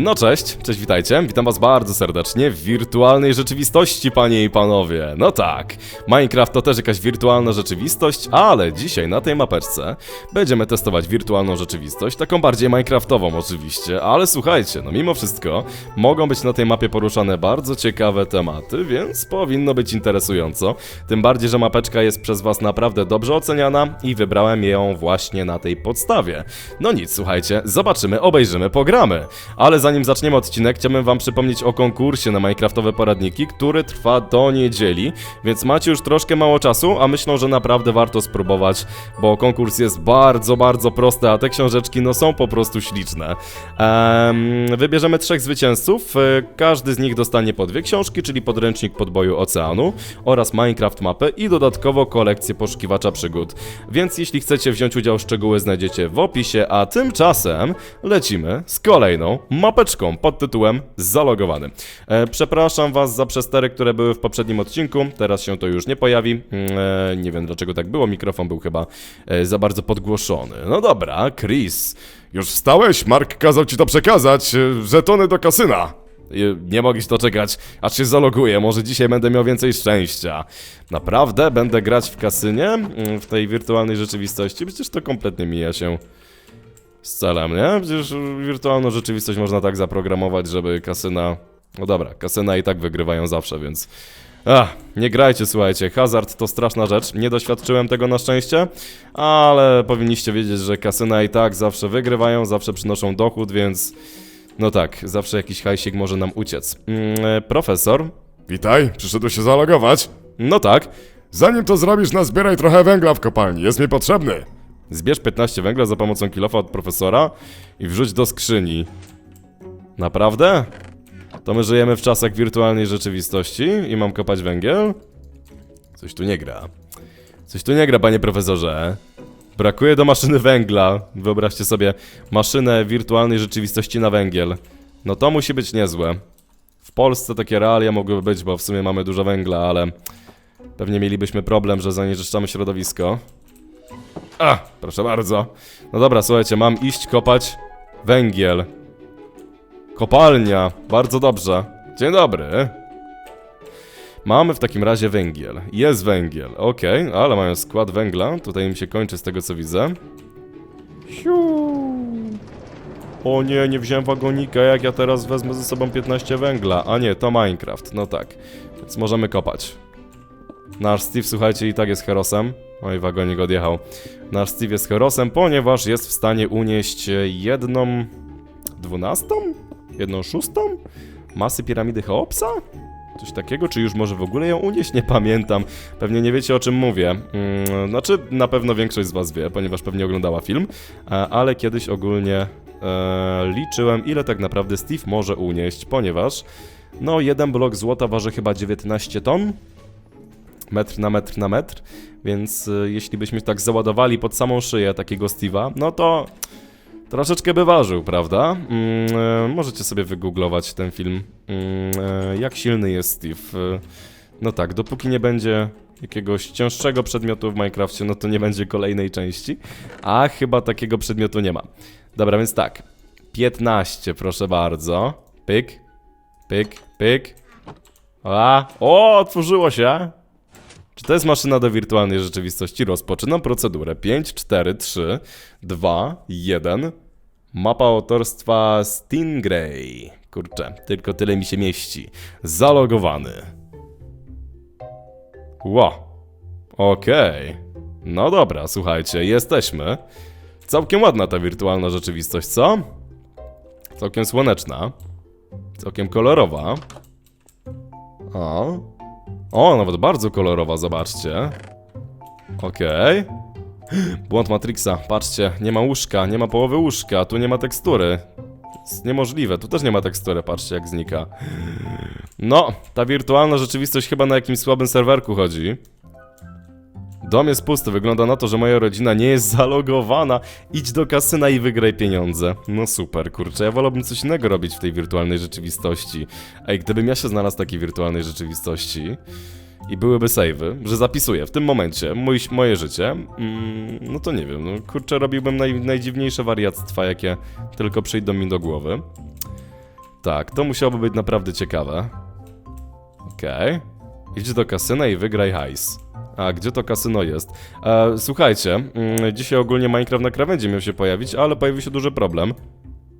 No cześć, cześć, witajcie. Witam was bardzo serdecznie w wirtualnej rzeczywistości, panie i panowie. No tak, Minecraft to też jakaś wirtualna rzeczywistość, ale dzisiaj na tej mapeczce będziemy testować wirtualną rzeczywistość, taką bardziej minecraftową oczywiście, ale słuchajcie, no mimo wszystko mogą być na tej mapie poruszane bardzo ciekawe tematy, więc powinno być interesująco. Tym bardziej, że mapeczka jest przez was naprawdę dobrze oceniana i wybrałem ją właśnie na tej podstawie. No nic, słuchajcie, zobaczymy, obejrzymy, pogramy. Ale zanim zaczniemy odcinek, chciałbym wam przypomnieć o konkursie na Minecraftowe poradniki, który trwa do niedzieli, więc macie już troszkę mało czasu, a myślę, że naprawdę warto spróbować, bo konkurs jest bardzo, bardzo prosty, a te książeczki no są po prostu śliczne. Em, wybierzemy trzech zwycięzców, e, każdy z nich dostanie po dwie książki, czyli podręcznik podboju oceanu oraz Minecraft mapę i dodatkowo kolekcję poszukiwacza przygód. Więc jeśli chcecie wziąć udział, szczegóły znajdziecie w opisie, a tymczasem lecimy z kolejną mapeczką pod tytułem Zalogowany. E, przepraszam was za przestery, które były w poprzednim odcinku, teraz się to już nie pojawi. Mm, E, nie wiem dlaczego tak było, mikrofon był chyba e, za bardzo podgłoszony. No dobra, Chris. Już wstałeś? Mark kazał ci to przekazać. Żetony do kasyna. Nie mogę się doczekać, aż się zaloguję. Może dzisiaj będę miał więcej szczęścia. Naprawdę? Będę grać w kasynie? Mm, W tej wirtualnej rzeczywistości? Przecież to kompletnie mija się z celem, nie? Przecież wirtualną rzeczywistość można tak zaprogramować, żeby kasyna... No dobra, kasyna i tak wygrywają zawsze, więc... Ach, nie grajcie, słuchajcie, hazard to straszna rzecz, nie doświadczyłem tego na szczęście, ale powinniście wiedzieć, że kasyna i tak zawsze wygrywają, zawsze przynoszą dochód, więc... No tak, zawsze jakiś hajsik może nam uciec. Mm, e, profesor? Witaj, przyszedłeś się zalogować. No tak. Zanim to zrobisz, nazbieraj trochę węgla w kopalni. Jest mi potrzebny. Zbierz 15 węgla za pomocą kilofa od profesora i wrzuć do skrzyni. Naprawdę? To my żyjemy w czasach wirtualnej rzeczywistości i mam kopać węgiel? Coś tu nie gra. Coś tu nie gra, panie profesorze. Brakuje do maszyny węgla. Wyobraźcie sobie maszynę wirtualnej rzeczywistości na węgiel. No to musi być niezłe. W Polsce takie realia mogłyby być, bo w sumie mamy dużo węgla, ale pewnie mielibyśmy problem, że zanieczyszczamy środowisko. A, proszę bardzo. No dobra, słuchajcie, mam iść kopać węgiel. Kopalnia, bardzo dobrze. Dzień dobry. Mamy w takim razie węgiel. Jest węgiel, okej, ale mają skład węgla. Tutaj mi się kończy z tego co widzę. Siu. O nie, nie wziąłem wagonika, jak ja teraz wezmę ze sobą 15 węgla. A nie, to Minecraft, no tak. Więc możemy kopać. Nasz Steve, słuchajcie, i tak jest herosem. Oj, wagonik odjechał. Nasz Steve jest herosem, ponieważ jest w stanie unieść jedną... dwunastą? Jedną szóstą? Masy piramidy Cheopsa? Coś takiego, czy już może w ogóle ją unieść? Nie pamiętam. Pewnie nie wiecie o czym mówię. Mm, znaczy, na pewno większość z was wie, ponieważ pewnie oglądała film, e, ale kiedyś ogólnie e, liczyłem, ile tak naprawdę Steve może unieść, ponieważ no, jeden blok złota waży chyba 19 ton, metr na metr na metr, więc y, jeśli byśmy tak załadowali pod samą szyję takiego Steve'a, no to troszeczkę by ważył, prawda? Mm, e, możecie sobie wygooglować ten film, mm, e, jak silny jest Steve. No tak, dopóki nie będzie jakiegoś cięższego przedmiotu w Minecrafcie, no to nie będzie kolejnej części, a chyba takiego przedmiotu nie ma. Dobra, więc tak, 15, proszę bardzo, pyk, pyk, pyk, a, o, otworzyło się. Czy to jest maszyna do wirtualnej rzeczywistości? Rozpoczynam procedurę. 5, 4, 3, 2, 1. Mapa autorstwa Stingray. Kurczę, tylko tyle mi się mieści. Zalogowany. Ło. Okej. No dobra, słuchajcie, jesteśmy. Całkiem ładna ta wirtualna rzeczywistość, co? Całkiem słoneczna. Całkiem kolorowa. O. O, nawet bardzo kolorowa, zobaczcie. Okej. Błąd Matrixa, patrzcie, nie ma łóżka, nie ma połowy łóżka, tu nie ma tekstury. Jest niemożliwe, tu też nie ma tekstury, patrzcie jak znika. No, ta wirtualna rzeczywistość chyba na jakimś słabym serwerku chodzi. Dom jest pusty, wygląda na to, że moja rodzina nie jest zalogowana. Idź do kasyna i wygraj pieniądze. No super, kurczę, ja wolałbym coś innego robić w tej wirtualnej rzeczywistości. Ej, gdybym ja się znalazł w takiej wirtualnej rzeczywistości i byłyby save'y, że zapisuję w tym momencie mój, moje życie, mm, no to nie wiem, no kurczę, robiłbym naj, najdziwniejsze wariactwa, jakie tylko przyjdą mi do głowy. Tak, to musiałoby być naprawdę ciekawe. Okej. Idź do kasyna i wygraj hajs. A gdzie to kasyno jest? E, słuchajcie, mm, dzisiaj ogólnie Minecraft na krawędzi miał się pojawić, ale pojawił się duży problem.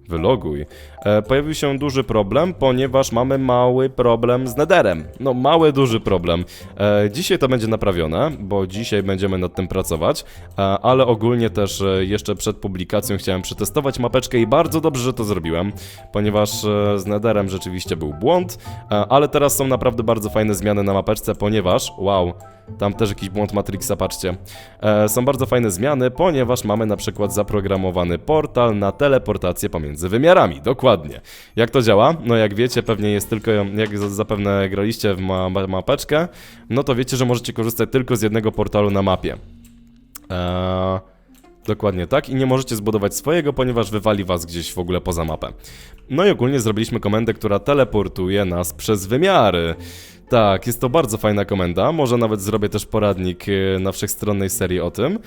Wyloguj. E, pojawił się duży problem, ponieważ mamy mały problem z Netherem. No, mały, duży problem. E, dzisiaj to będzie naprawione, bo dzisiaj będziemy nad tym pracować, e, ale ogólnie też e, jeszcze przed publikacją chciałem przetestować mapeczkę i bardzo dobrze, że to zrobiłem, ponieważ e, z Netherem rzeczywiście był błąd, e, ale teraz są naprawdę bardzo fajne zmiany na mapeczce, ponieważ, wow, tam też jakiś błąd Matrixa, patrzcie. E, są bardzo fajne zmiany, ponieważ mamy na przykład zaprogramowany portal na teleportację pomiędzy wymiarami. Dokładnie. Jak to działa? No jak wiecie, pewnie jest tylko, jak za- zapewne graliście w ma ma mapeczkę, no to wiecie, że możecie korzystać tylko z jednego portalu na mapie. Eee, dokładnie tak i nie możecie zbudować swojego, ponieważ wywali was gdzieś w ogóle poza mapę. No i ogólnie zrobiliśmy komendę, która teleportuje nas przez wymiary. Tak, jest to bardzo fajna komenda. Może nawet zrobię też poradnik e, na wszechstronnej serii o tym.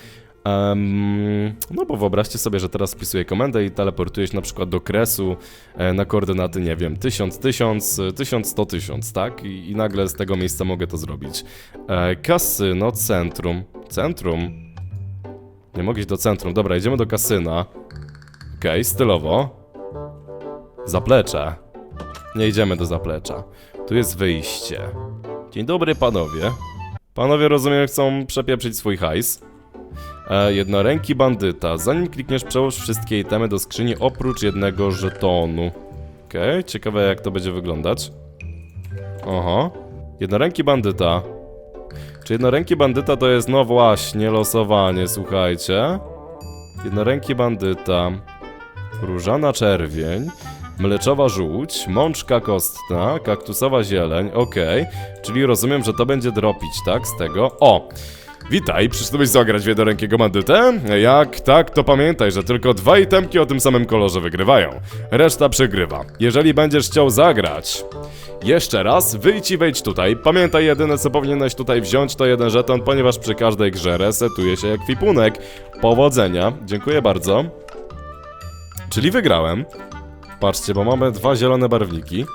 Em, no bo wyobraźcie sobie, że teraz wpisuję komendę i teleportuję się na przykład do kresu e, na koordynaty, nie wiem, 1000, 1000, e, 1100, 1000, tak? I, I nagle z tego miejsca mogę to zrobić. E, kasyno, centrum. Centrum? Nie mogę iść do centrum. Dobra, idziemy do kasyna. Okej, stylowo. Zaplecze. Nie idziemy do zaplecza. Tu jest wyjście. Dzień dobry, panowie. Panowie, rozumiem, chcą przepieprzyć swój hajs. E, jednoręki bandyta. Zanim klikniesz, przełóż wszystkie itemy do skrzyni oprócz jednego żetonu. Okej, ciekawe jak to będzie wyglądać. Oho. Jednoręki bandyta. Czy jednoręki bandyta to jest, no właśnie, losowanie, słuchajcie. Jednoręki bandyta. Różana czerwień. Mleczowa żółć, mączka kostna, kaktusowa zieleń, okej. Czyli rozumiem, że to będzie dropić, tak? Z tego. O! Witaj, przyszedłeś zagrać w jednorękiego bandytę? Jak tak, to pamiętaj, że tylko dwa itemki o tym samym kolorze wygrywają. Reszta przegrywa. Jeżeli będziesz chciał zagrać... Jeszcze raz, wyjdź i wejdź tutaj. Pamiętaj, jedyne co powinieneś tutaj wziąć to jeden żeton, ponieważ przy każdej grze resetuje się ekwipunek. Powodzenia, dziękuję bardzo. Czyli wygrałem. Patrzcie, bo mamy dwa zielone barwniki.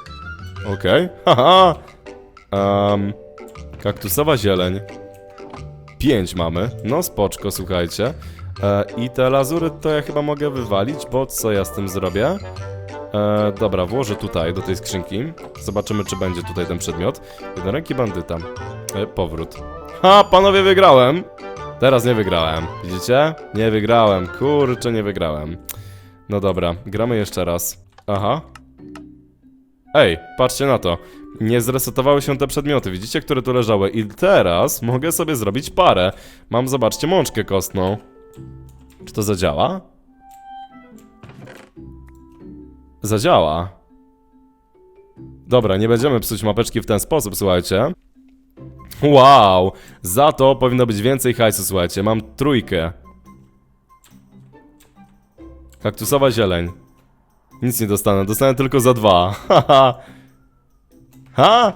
Okej. Haha! Um, kaktusowa zieleń. Pięć mamy. No spoczko, słuchajcie. E, I te lazury to ja chyba mogę wywalić, bo co ja z tym zrobię? E, dobra, włożę tutaj, do tej skrzynki. Zobaczymy, czy będzie tutaj ten przedmiot. Jednoręki bandyta. E, powrót. Ha, panowie, wygrałem! Teraz nie wygrałem. Widzicie? Nie wygrałem. Kurczę, nie wygrałem. No dobra, gramy jeszcze raz. Aha. Ej, patrzcie na to. Nie zresetowały się te przedmioty, widzicie, które tu leżały. I teraz mogę sobie zrobić parę. Mam, zobaczcie, mączkę kostną. Czy to zadziała? Zadziała. Dobra, nie będziemy psuć mapeczki w ten sposób, słuchajcie. Wow! Za to powinno być więcej hajsu, słuchajcie. Mam trójkę. Kaktusowa zieleń. Nic nie dostanę, dostanę tylko za dwa. Haha. ha!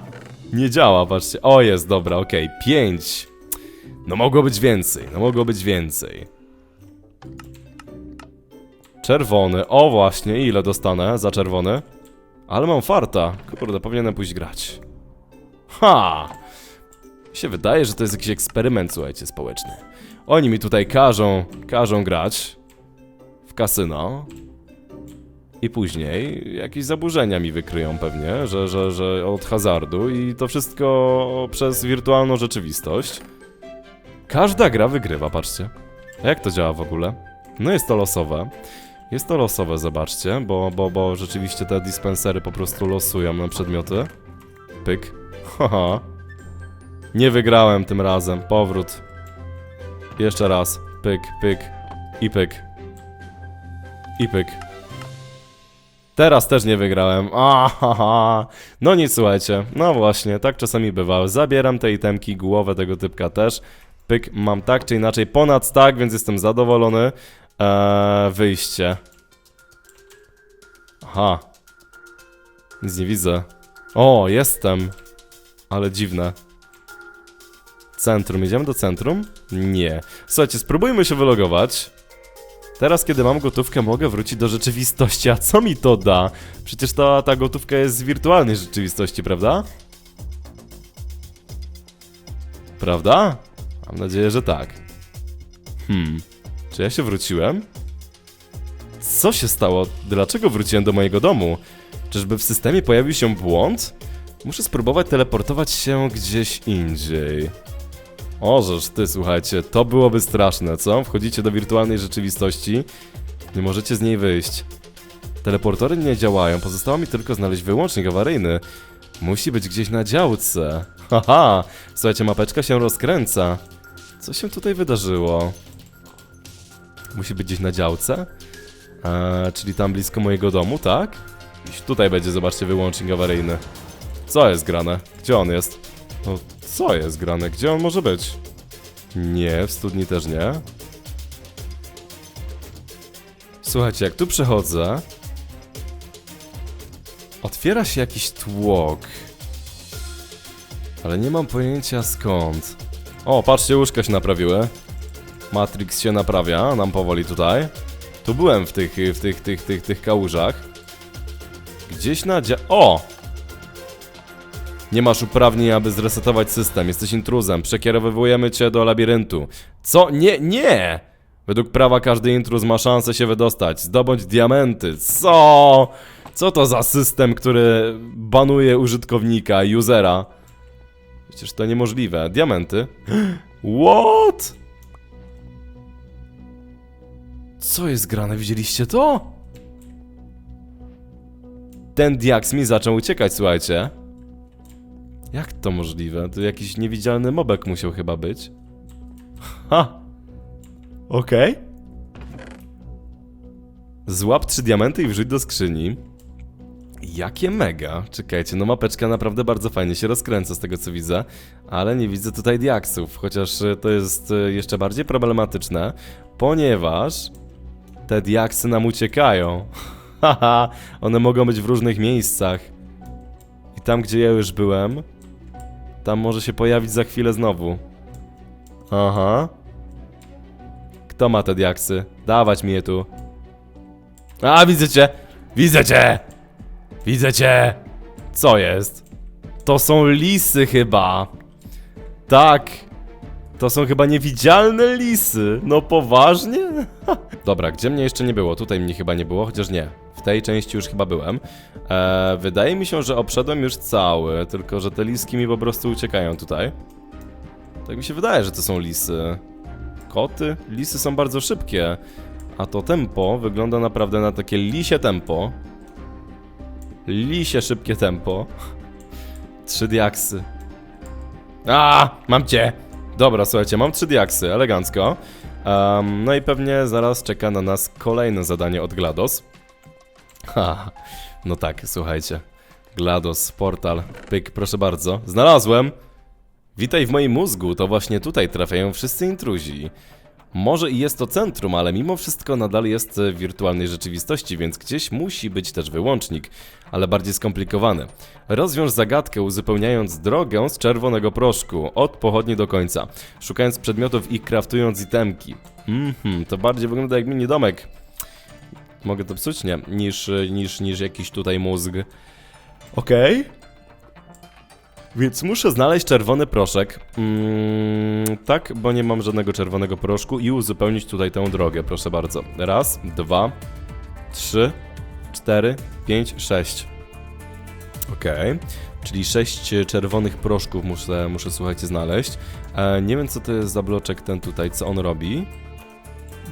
Nie działa, patrzcie. O, jest, dobra, okej. Pięć. No mogło być więcej, no mogło być więcej. Czerwony. O, właśnie, ile dostanę za czerwony? Ale mam farta. Kurde, powinienem pójść grać. Ha! Mi się wydaje, że to jest jakiś eksperyment, słuchajcie, społeczny. Oni mi tutaj każą, każą grać w kasyno. I później jakieś zaburzenia mi wykryją pewnie, że, że, że od hazardu i to wszystko przez wirtualną rzeczywistość. Każda gra wygrywa, patrzcie. Jak to działa w ogóle? No jest to losowe. Jest to losowe, zobaczcie, bo, bo, bo rzeczywiście te dispensery po prostu losują na przedmioty. Pyk. Haha. Nie wygrałem tym razem. Powrót. Jeszcze raz. Pyk, pyk. I pyk. I pyk. Teraz też nie wygrałem. Aha. No nic, słuchajcie. No właśnie, tak czasami bywa. Zabieram te itemki, głowę tego typka też. Pyk, mam tak czy inaczej ponad tak, więc jestem zadowolony. Eee, wyjście. Aha. Nic nie widzę. O, jestem. Ale dziwne. Centrum. Idziemy do centrum? Nie. Słuchajcie, spróbujmy się wylogować. Teraz, kiedy mam gotówkę, mogę wrócić do rzeczywistości. A co mi to da? Przecież ta, ta gotówka jest z wirtualnej rzeczywistości, prawda? Prawda? Mam nadzieję, że tak. Hmm. Czy ja się wróciłem? Co się stało? Dlaczego wróciłem do mojego domu? Czyżby w systemie pojawił się błąd? Muszę spróbować teleportować się gdzieś indziej. Ożeż ty, słuchajcie, to byłoby straszne, co? Wchodzicie do wirtualnej rzeczywistości, nie możecie z niej wyjść. Teleportory nie działają, pozostało mi tylko znaleźć wyłącznik awaryjny. Musi być gdzieś na działce. Haha, słuchajcie, mapeczka się rozkręca. Co się tutaj wydarzyło? Musi być gdzieś na działce? Eee, czyli tam blisko mojego domu, tak? Gdzieś tutaj będzie, zobaczcie, wyłącznik awaryjny. Co jest grane? Gdzie on jest? No, co jest grane? Gdzie on może być? Nie, w studni też nie. Słuchajcie, jak tu przechodzę... Otwiera się jakiś tłok. Ale nie mam pojęcia skąd. O, patrzcie, łóżka się naprawiły. Matrix się naprawia, nam powoli tutaj. Tu byłem w tych, w tych, tych, tych, tych kałużach. Gdzieś na. O! Nie masz uprawnień, aby zresetować system. Jesteś intruzem. Przekierowujemy cię do labiryntu. Co? Nie, nie! Według prawa każdy intruz ma szansę się wydostać. Zdobądź diamenty. Co? Co to za system, który banuje użytkownika, usera? Przecież to niemożliwe. Diamenty? What? Co jest grane? Widzieliście to? Ten diaks mi zaczął uciekać, słuchajcie. Jak to możliwe? To jakiś niewidzialny mobek musiał chyba być. Ha! Okej. Złap trzy diamenty i wrzuć do skrzyni. Jakie mega. Czekajcie, no mapeczka naprawdę bardzo fajnie się rozkręca z tego co widzę, ale nie widzę tutaj diaksów, chociaż e, to jest e, jeszcze bardziej problematyczne, ponieważ te diaksy nam uciekają. Haha, one mogą być w różnych miejscach. I tam, gdzie ja już byłem, tam może się pojawić za chwilę znowu. Aha. Kto ma te diaksy? Dawać mi je tu. A, widzę cię! Widzę cię! Widzę cię! Co jest? To są lisy chyba. Tak. To są chyba niewidzialne lisy. No poważnie? Dobra, gdzie mnie jeszcze nie było? Tutaj mnie chyba nie było, chociaż nie. W tej części już chyba byłem. Eee, wydaje mi się, że obszedłem już cały, tylko że te liski mi po prostu uciekają tutaj. Tak mi się wydaje, że to są lisy. Koty? Lisy są bardzo szybkie. A to tempo wygląda naprawdę na takie lisie tempo. Lisie szybkie tempo. Trzy diaksy. A, mam cię! Dobra, słuchajcie, mam trzy diaksy, elegancko. Em, no i pewnie zaraz czeka na nas kolejne zadanie od GLaDOS. Ha, no tak, słuchajcie. GLaDOS, portal, pyk, proszę bardzo. Znalazłem! Witaj w moim mózgu, to właśnie tutaj trafiają wszyscy intruzi. Może i jest to centrum, ale mimo wszystko nadal jest w wirtualnej rzeczywistości, więc gdzieś musi być też wyłącznik, ale bardziej skomplikowany. Rozwiąż zagadkę uzupełniając drogę z czerwonego proszku, od pochodni do końca, szukając przedmiotów i craftując itemki. Mhm, to bardziej wygląda jak mini domek. Mogę to psuć? Nie, niż, niż, niż jakiś tutaj mózg. Okej. Więc muszę znaleźć czerwony proszek. Mm, tak, bo nie mam żadnego czerwonego proszku i uzupełnić tutaj tę drogę, proszę bardzo. Raz, dwa, trzy, cztery, pięć, sześć. Okej. Czyli sześć czerwonych proszków muszę, muszę słuchajcie, znaleźć. E, nie wiem, co to jest za bloczek ten tutaj, co on robi.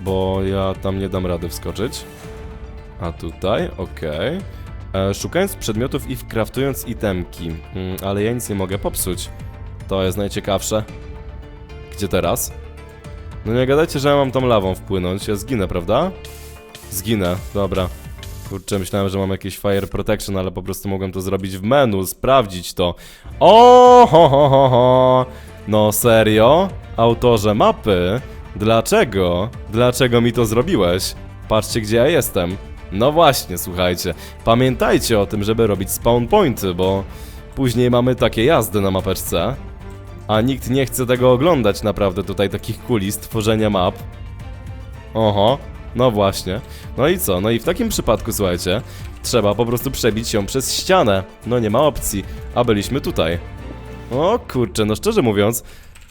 Bo ja tam nie dam rady wskoczyć. A tutaj, okej. E, szukając przedmiotów i craftując itemki. Mm, ale ja nic nie mogę popsuć. To jest najciekawsze. Gdzie teraz? No nie gadajcie, że ja mam tą lawą wpłynąć. Ja zginę, prawda? Zginę, dobra. Kurczę, myślałem, że mam jakieś fire protection, ale po prostu mogłem to zrobić w menu, sprawdzić to. O, ho, ho, ho, ho. No serio? Autorze mapy? Dlaczego? Dlaczego mi to zrobiłeś? Patrzcie, gdzie ja jestem. No właśnie, słuchajcie. Pamiętajcie o tym, żeby robić spawn pointy, bo później mamy takie jazdy na mapeczce. A nikt nie chce tego oglądać naprawdę tutaj takich kuli tworzenia map. Oho. No właśnie. No i co? No i w takim przypadku, słuchajcie, trzeba po prostu przebić ją przez ścianę. No nie ma opcji, a byliśmy tutaj. O kurczę, no szczerze mówiąc,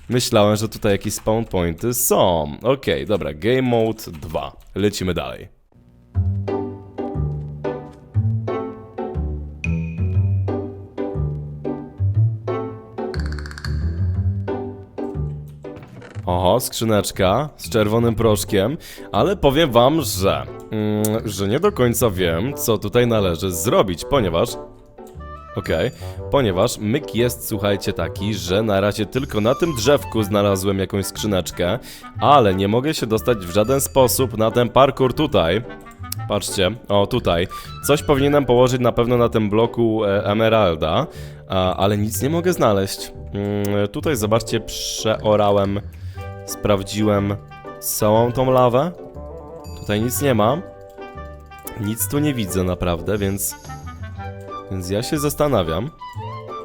myślałem, że tutaj jakieś spawn pointy są. Okej, dobra, game mode 2. Lecimy dalej. Oho, skrzyneczka z czerwonym proszkiem, ale powiem wam, że, mm, że nie do końca wiem, co tutaj należy zrobić, ponieważ Okej, ponieważ myk jest, słuchajcie, taki, że na razie tylko na tym drzewku znalazłem jakąś skrzyneczkę, ale nie mogę się dostać w żaden sposób na ten parkour tutaj. Patrzcie, o tutaj. Coś powinienem położyć na pewno na tym bloku e, Emeralda, a, ale nic nie mogę znaleźć. Mm, tutaj zobaczcie, przeorałem, sprawdziłem całą tą lawę. Tutaj nic nie ma. Nic tu nie widzę naprawdę, więc... Więc ja się zastanawiam,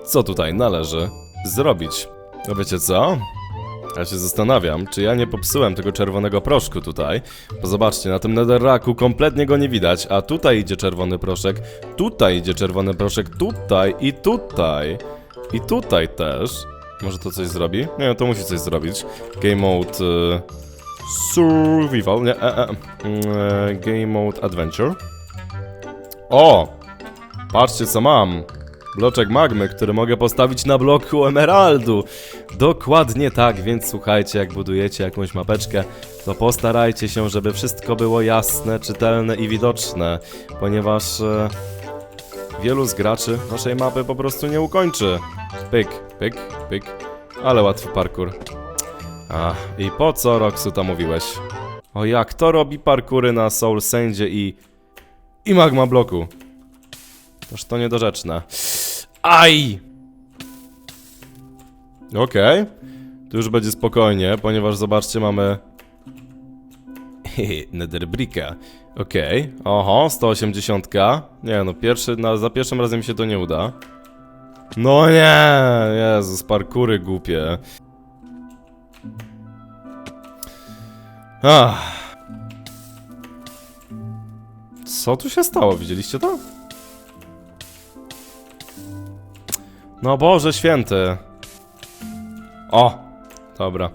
co tutaj należy zrobić. No wiecie co? Ja się zastanawiam, czy ja nie popsułem tego czerwonego proszku tutaj. Bo zobaczcie, na tym netherracku kompletnie go nie widać, a tutaj idzie czerwony proszek, tutaj idzie czerwony proszek, tutaj i tutaj. I tutaj też. Może to coś zrobi? Nie, to musi coś zrobić. Game mode... Y survival, nie, e, e, mm, e, game mode adventure. O! Patrzcie co mam. Bloczek magmy, który mogę postawić na bloku emeraldu. Dokładnie tak, więc słuchajcie, jak budujecie jakąś mapeczkę, to postarajcie się, żeby wszystko było jasne, czytelne i widoczne, ponieważ e, wielu z graczy naszej mapy po prostu nie ukończy. Pyk, pyk, pyk, ale łatwy parkour. Ach, i po co Roxu to mówiłeś? O jak to robi parkury na Soul Sandzie i... i magma bloku. Toż to niedorzeczne. Aj! Okej. Tu już będzie spokojnie, ponieważ zobaczcie, mamy... Netherbricka. Okej. Oho, 180. Nie no, pierwszy, na, za pierwszym razem mi się to nie uda. No nie! Jezus, parkury głupie. Ach. Co tu się stało? Widzieliście to? No Boże święty. O! Dobra.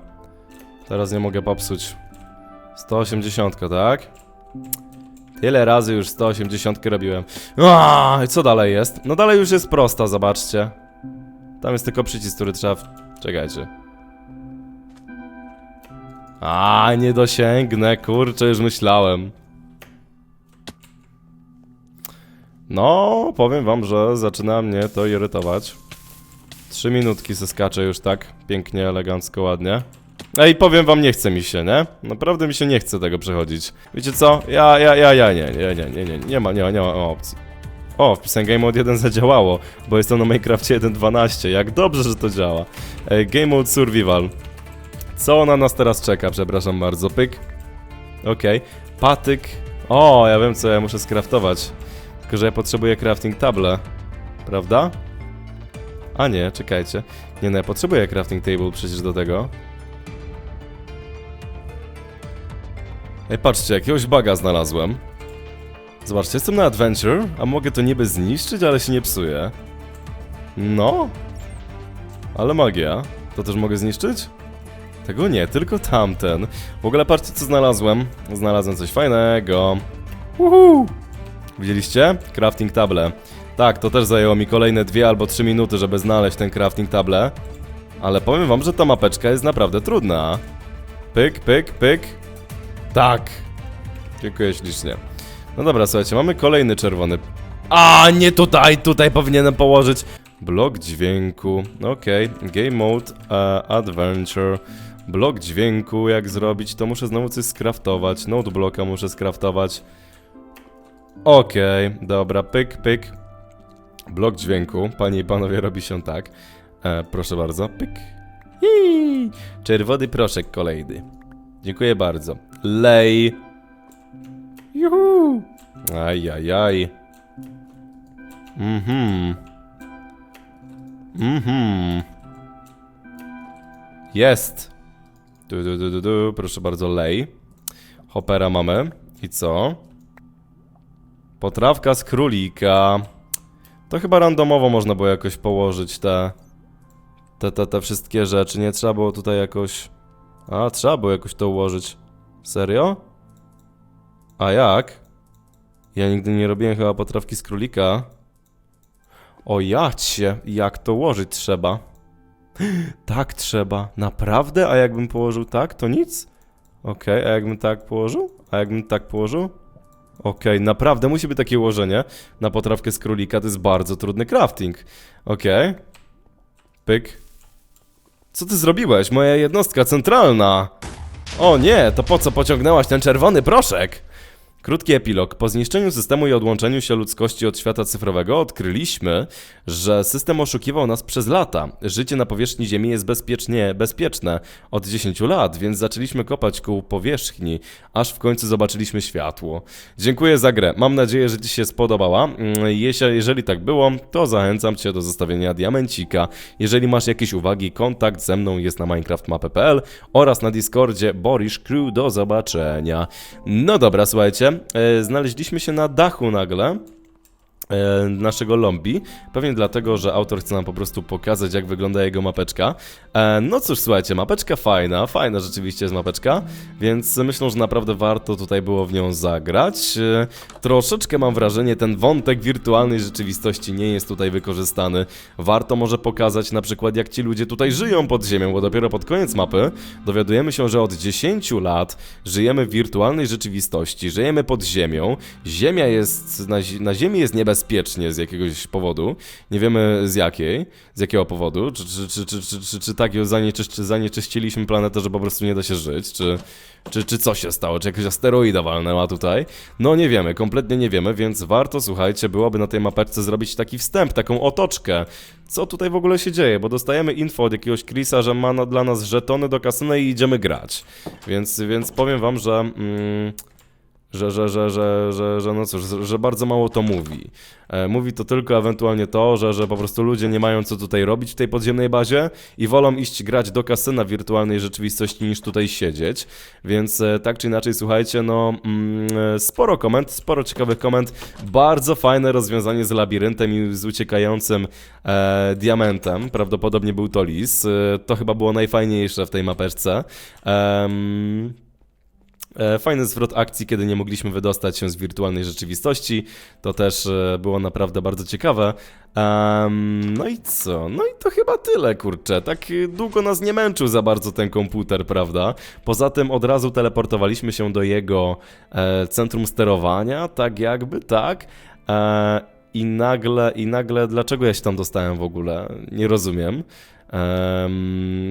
Teraz nie mogę popsuć. 180, tak? Tyle razy już 180 robiłem. A, co dalej jest? No dalej już jest prosta, zobaczcie. Tam jest tylko przycisk, który trzeba... W... Czekajcie. A, nie dosięgnę, kurczę, już myślałem. No, powiem wam, że zaczyna mnie to irytować. Trzy minutki se skaczę już tak, pięknie, elegancko, ładnie. Ej, powiem wam, nie chce mi się, nie? Naprawdę mi się nie chce tego przechodzić. Wiecie co? Ja, ja, ja, ja, nie, nie, nie, nie, nie, nie ma, nie ma, nie ma opcji. O, wpisałem Game Mode 1 zadziałało, bo jestem na Minecrafcie 1.12, jak dobrze, że to działa. Game Mode Survival. Co na nas teraz czeka, przepraszam bardzo, pyk. Okej, patyk. O, ja wiem co ja muszę skraftować. Tylko, że ja potrzebuję crafting table. Prawda? A nie, czekajcie. Nie no, ja potrzebuję crafting table przecież do tego. Ej, patrzcie, jakiegoś baga znalazłem. Zobaczcie, jestem na adventure, a mogę to niby zniszczyć, ale się nie psuje. No. Ale magia. To też mogę zniszczyć? Tego nie, tylko tamten. W ogóle patrzcie, co znalazłem. Znalazłem coś fajnego. Uhu! Widzieliście? Crafting table. Tak, to też zajęło mi kolejne dwie albo trzy minuty, żeby znaleźć ten crafting table. Ale powiem wam, że ta mapeczka jest naprawdę trudna. Pyk, pyk, pyk. Tak. Dziękuję ślicznie. No dobra, słuchajcie, mamy kolejny czerwony. A, nie tutaj, tutaj powinienem położyć. Blok dźwięku. Okej, game mode, uh, adventure. Blok dźwięku, jak zrobić, to muszę znowu coś skraftować. Node bloka muszę skraftować. Okej, dobra, pyk, pyk. Blok dźwięku, panie i panowie, robi się tak. E, proszę bardzo, pyk. Hii. Czerwony proszek kolejny. Dziękuję bardzo. Lej. Juhu. Ajajaj. Mhm. Mhm. Jest. Du, du, du, du, du. Proszę bardzo, lej. Hopera mamy. I co? Potrawka z królika. To chyba randomowo można było jakoś położyć te, te, te, te wszystkie rzeczy. Nie trzeba było tutaj jakoś... A, trzeba było jakoś to ułożyć. Serio? A jak? Ja nigdy nie robiłem chyba potrawki z królika. O jacie, jak to ułożyć trzeba? Tak trzeba. Naprawdę? A jakbym położył tak, to nic? Okej, a jakbym tak położył? A jakbym tak położył? Okej, naprawdę musi być takie ułożenie na potrawkę z królika, to jest bardzo trudny crafting. Okej. Pyk. Co ty zrobiłeś? Moja jednostka centralna! O nie, to po co pociągnęłaś ten czerwony proszek? Krótki epilog. Po zniszczeniu systemu i odłączeniu się ludzkości od świata cyfrowego odkryliśmy, że system oszukiwał nas przez lata. Życie na powierzchni Ziemi jest bezpiecznie bezpieczne od 10 lat, więc zaczęliśmy kopać ku powierzchni, aż w końcu zobaczyliśmy światło. Dziękuję za grę. Mam nadzieję, że Ci się spodobała. Mm, jeżeli tak było, to zachęcam Cię do zostawienia diamencika. Jeżeli masz jakieś uwagi, kontakt ze mną jest na minecraftmapy.pl oraz na Discordzie Borish Crew. Do zobaczenia. No dobra, słuchajcie, znaleźliśmy się na dachu nagle. e, naszego lobby. Pewnie dlatego, że autor chce nam po prostu pokazać, jak wygląda jego mapeczka. E, no cóż, słuchajcie, mapeczka fajna, fajna rzeczywiście jest mapeczka, więc myślę, że naprawdę warto tutaj było w nią zagrać. E, troszeczkę mam wrażenie, ten wątek wirtualnej rzeczywistości nie jest tutaj wykorzystany. Warto może pokazać na przykład, jak ci ludzie tutaj żyją pod ziemią, bo dopiero pod koniec mapy dowiadujemy się, że od 10 lat żyjemy w wirtualnej rzeczywistości, żyjemy pod ziemią. Ziemia jest, na, na ziemi jest niebezpiecznie z jakiegoś powodu. Nie wiemy z jakiej, z jakiego powodu. Czy, czy, czy, czy, czy, czy, czy tak ją zanieczyszczy, zanieczyściliśmy planetę, że po prostu nie da się żyć, czy, czy, czy co się stało, czy jakaś asteroida walnęła tutaj. No nie wiemy, kompletnie nie wiemy, więc warto, słuchajcie, byłoby na tej mapeczce zrobić taki wstęp, taką otoczkę. Co tutaj w ogóle się dzieje, bo dostajemy info od jakiegoś Chrisa, że ma na, dla nas żetony do kasyna i idziemy grać. Więc, więc powiem wam, że... Mm, że, że, że, że, że, że no cóż, że- bardzo mało to mówi. E, mówi to tylko ewentualnie to, że, że po prostu ludzie nie mają co tutaj robić w tej podziemnej bazie i wolą iść grać do kasyna wirtualnej rzeczywistości niż tutaj siedzieć. Więc e, tak czy inaczej, słuchajcie, no mm, e, sporo komend, sporo ciekawych komend, bardzo fajne rozwiązanie z labiryntem i z uciekającym e, diamentem. Prawdopodobnie był to lis. To chyba było najfajniejsze w tej mapeczce. Em, E, Fajny zwrot akcji, kiedy nie mogliśmy wydostać się z wirtualnej rzeczywistości. To też e, było naprawdę bardzo ciekawe. Em, no i co? No i to chyba tyle, kurczę. Tak e, długo nas nie męczył za bardzo ten komputer, prawda? Poza tym od razu teleportowaliśmy się do jego e, centrum sterowania, tak jakby, tak? E, I nagle, i nagle, dlaczego ja się tam dostałem w ogóle? Nie rozumiem.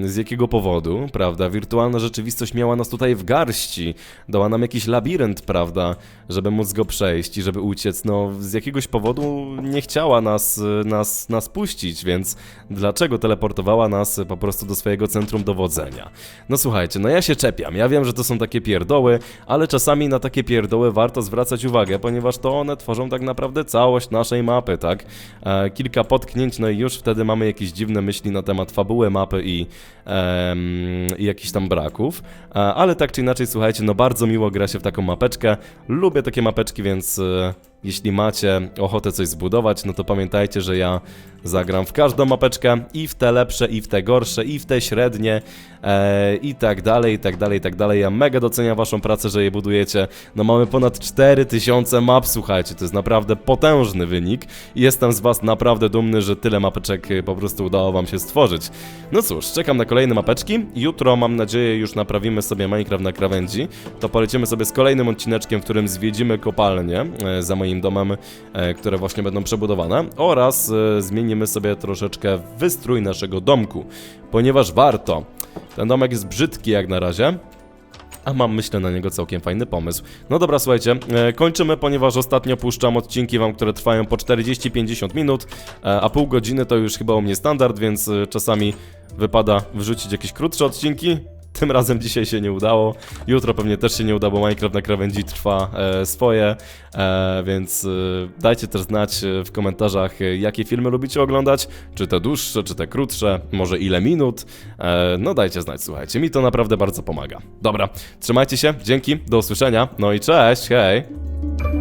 Z jakiego powodu, prawda? Wirtualna rzeczywistość miała nas tutaj w garści. Dała nam jakiś labirynt, prawda? Żeby móc go przejść i żeby uciec. No, z jakiegoś powodu nie chciała nas, nas, nas puścić, więc dlaczego teleportowała nas po prostu do swojego centrum dowodzenia? No słuchajcie, no ja się czepiam. Ja wiem, że to są takie pierdoły, ale czasami na takie pierdoły warto zwracać uwagę, ponieważ to one tworzą tak naprawdę całość naszej mapy, tak? E, kilka potknięć, no i już wtedy mamy jakieś dziwne myśli na temat fabuły mapy i, em, i jakichś tam braków. E, ale tak czy inaczej, słuchajcie, no bardzo miło gra się w taką mapeczkę. Lubię takie mapeczki, więc e, jeśli macie ochotę coś zbudować, no to pamiętajcie, że ja zagram w każdą mapeczkę i w te lepsze, i w te gorsze, i w te średnie, e, i tak dalej, i tak dalej, i tak dalej. Ja mega doceniam waszą pracę, że je budujecie. No mamy ponad 4000 map, słuchajcie, to jest naprawdę potężny wynik jestem z was naprawdę dumny, że tyle mapeczek e, po prostu udało wam się stworzyć. No cóż, czekam na kolejne mapeczki. Jutro, mam nadzieję, już naprawimy sobie Minecraft na krawędzi. To polecimy sobie z kolejnym odcineczkiem, w którym zwiedzimy kopalnie e, za moim domem, e, które właśnie będą przebudowane oraz e, zmienimy sobie troszeczkę wystrój naszego domku, ponieważ warto. Ten domek jest brzydki jak na razie, a mam, myślę, na niego całkiem fajny pomysł. No dobra, słuchajcie, e, kończymy, ponieważ ostatnio puszczam odcinki wam, które trwają po 40-50 minut, e, a pół godziny to już chyba u mnie standard, więc e, czasami wypada wrzucić jakieś krótsze odcinki. Tym razem dzisiaj się nie udało. Jutro pewnie też się nie uda, bo Minecraft na krawędzi trwa e, swoje, e, więc e, dajcie też znać e, w komentarzach, e, jakie filmy lubicie oglądać, czy te dłuższe, czy te krótsze, może ile minut. E, no dajcie znać, słuchajcie, mi to naprawdę bardzo pomaga. Dobra, trzymajcie się, dzięki, do usłyszenia, no i cześć, hej!